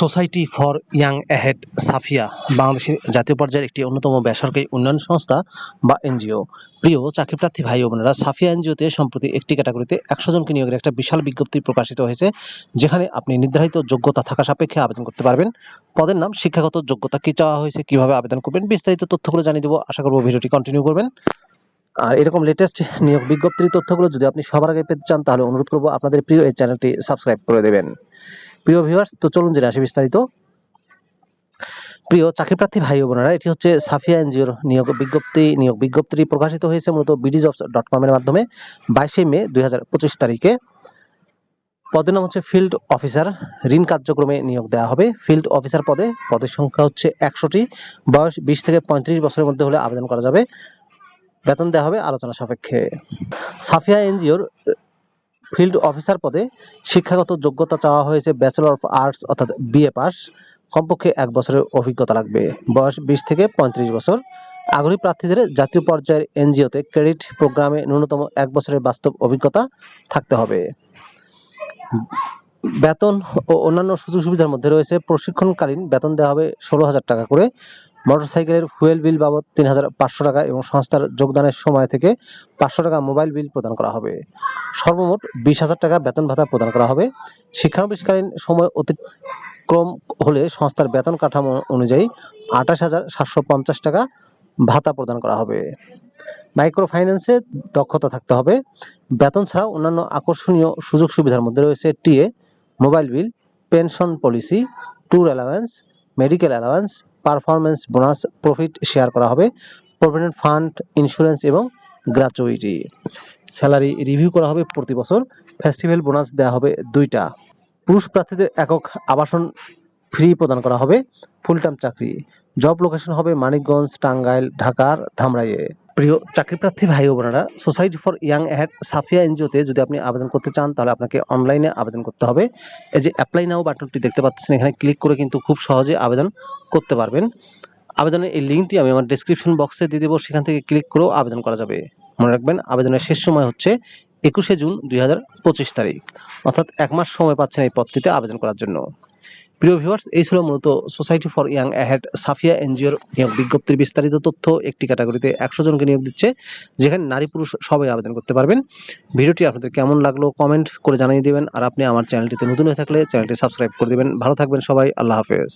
Society for young ahead Safia, বাংলাদেশের জাতীয় পর্যায়ের একটি অন্যতম বেসরকারি উন্নয়ন সংস্থা বা এনজিও। প্রিয় চাকরিপ্রার্থী ভাই বোনেরা, সাফিয়া এনজিওতে সম্প্রতি একটি ক্যাটাগরিতে একশো জনকে নিয়োগের একটা বিশাল বিজ্ঞপ্তি প্রকাশিত হয়েছে, যেখানে আপনি নির্ধারিত যোগ্যতা থাকা সাপেক্ষে আবেদন করতে পারবেন। পদের নাম, শিক্ষাগত যোগ্যতা কি চাওয়া হয়েছে, কীভাবে আবেদন করবেন, বিস্তারিত তথ্যগুলো জানিয়ে দেবো। আশা করব ভিডিওটি কন্টিনিউ করবেন। আর এরকম লেটেস্ট নিয়োগ বিজ্ঞপ্তির তথ্যগুলো যদি আপনি সবার আগে পেতে চান, তাহলে অনুরোধ করব আপনাদের প্রিয় এই চ্যানেলটি সাবস্ক্রাইব করে দেবেন। প্রিয় ভিউয়ার্স তো চলুন জেনে আসি বিস্তারিত। প্রিয় চাকরিপ্রার্থী ভাই ও বোনেরা, এটি হচ্ছে সাফিয়া এনজিওর নিয়োগ বিজ্ঞপ্তি, নিয়োগ বিজ্ঞপ্তিটি প্রকাশিত হয়েছে মূলত বিডি জবস ডট কমের মাধ্যমে বাইশে মে দুই হাজার পঁচিশ তারিখে। পদের নাম হচ্ছে ফিল্ড অফিসার ঋণ কার্যক্রমে নিয়োগ দেওয়া হবে। ফিল্ড অফিসার পদে, পদের সংখ্যা হচ্ছে একশোটি। বয়স বিশ থেকে পঁয়ত্রিশ বছরের মধ্যে হলে আবেদন করা যাবে। বেতন দেওয়া হবে আলোচনা সাপেক্ষে। সাফিয়া এনজিওর ফিল্ড অফিসার পদে শিক্ষাগত যোগ্যতা চাওয়া হয়েছে ব্যাচেলর অফ আর্টস অর্থাৎ বিএ পাস। কমপক্ষে এক বছরের অভিজ্ঞতা লাগবে। বয়স বিশ থেকে পঁয়ত্রিশ বছর। আগ্রহী প্রার্থীদের জাতীয় পর্যায়ের এনজিওতে ক্রেডিট প্রোগ্রামে ন্যূনতম এক বছরের বাস্তব অভিজ্ঞতা থাকতে হবে। বেতন ও অন্যান্য সুযোগ সুবিধার মধ্যে রয়েছে। প্রশিক্ষণকালীন বেতন দেওয়া হবে ষোলো হাজার টাকা করে। মোটরসাইকেলের ফুয়েল বিল বাবদ তিন হাজার পাঁচশো টাকা এবং সংস্থার যোগদানের সময় থেকে পাঁচশো টাকা মোবাইল বিল প্রদান করা হবে। সর্বমোট বিশ হাজার টাকা বেতন ভাতা প্রদান করা হবে। শিক্ষানবিশকালীন সময় অতিক্রম হলে সংস্থার বেতন কাঠামো অনুযায়ী আঠাশ হাজার সাতশো পঞ্চাশ টাকা ভাতা প্রদান করা হবে। মাইক্রো ফাইন্যান্সে দক্ষতা থাকতে হবে। বেতন ছাড়াও অন্যান্য আকর্ষণীয় সুযোগ সুবিধার মধ্যে রয়েছে TA mobile bill, pension policy, tour allowance medical allowance performance bonus profit share করা হবে প্রভিডেন্ট ফান্ড ইন্স্যুরেন্স এবং গ্র্যাচুইটি স্যালারি রিভিউ করা হবে প্রতি বছর ফেস্টিভ্যাল বোনাস দেওয়া হবে দুইটা। পুরুষ প্রার্থীদের একক আবাসন ফ্রি প্রদান করা হবে ফুল টাইম চাকরি। জব লোকেশন হবে মানিকগঞ্জ, টাঙ্গাইল, ঢাকার ধামরাইয়ে। প্রিয় চাকরিপ্রার্থী ভাই ও বোনেরা society for young ad Safia এনজিওতে যদি আপনি আবেদন করতে চান, তাহলে আপনাকে অনলাইনে আবেদন করতে হবে। এই যে অ্যাপ্লাই নাও বাটনটি দেখতে পাচ্ছেন, এখানে ক্লিক করে কিন্তু খুব সহজে আবেদন করতে পারবেন। আবেদনের এই লিঙ্কটি আমি আমার ডেসক্রিপশন বক্সে দিয়ে দেবো, সেখান থেকে ক্লিক করেও আবেদন করা যাবে। মনে রাখবেন, আবেদনের শেষ সময় হচ্ছে একুশে জুন দুই হাজার পঁচিশ তারিখ। অর্থাৎ এক মাস সময় পাচ্ছেন এই পদটিতে আবেদন করার জন্য। প্রিয় ভিউয়ার্স এই ছিল মূলত society for young ahead Safia এনজিওর নিয়োগ বিজ্ঞপ্তির বিস্তারিত তথ্য একটি ক্যাটাগরিতে একশো জনকে নিয়োগ দিচ্ছে, যেখানে নারী পুরুষ সবাই আবেদন করতে পারবেন। ভিডিওটি আপনাদের কেমন লাগল কমেন্ট করে জানিয়ে দেবেন, আর আপনি আমার চ্যানেলটিতে নতুন হয়ে থাকলে চ্যানেলটি সাবস্ক্রাইব করে দেবেন। ভালো থাকবেন সবাই, আল্লাহ হাফেজ।